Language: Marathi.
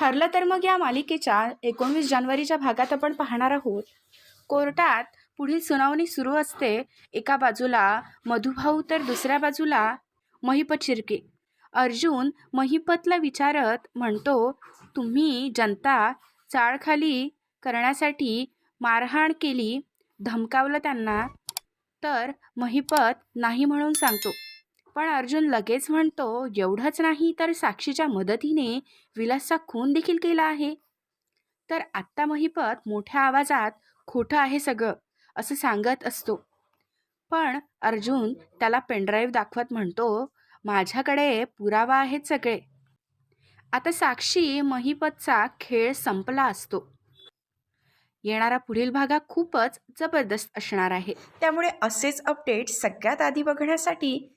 ठरलं तर मग या मालिकेच्या एकोणवीस जानेवारीच्या भागात आपण पाहणार आहोत. कोर्टात पुढील सुनावणी सुरू असते. एका बाजूला मधुभाऊ तर दुसऱ्या बाजूला महिपत शिर्के अर्जुन महिपतला विचारत म्हणतो तुम्ही जनता चाळखाली करण्यासाठी मारहाण केली धमकावलं त्यांना. तर महिपत नाही म्हणून सांगतो. पण अर्जुन लगेच म्हणतो एवढंच नाही तर साक्षीच्या मदतीने विलासचा खून देखील केला आहे. तर आत्ता महिपत मोठ्या आवाजात खोटं आहे सगळं असं सांगत असतो. पण अर्जुन त्याला पेनड्राईव्ह दाखवत म्हणतो माझ्याकडे पुरावा आहेत सगळे. आता साक्षी महिपतचा खेळ संपला असतो. येणारा पुढील भागा खूपच जबरदस्त असणार आहे. त्यामुळे असेच अपडेट सगळ्यात आधी बघण्यासाठी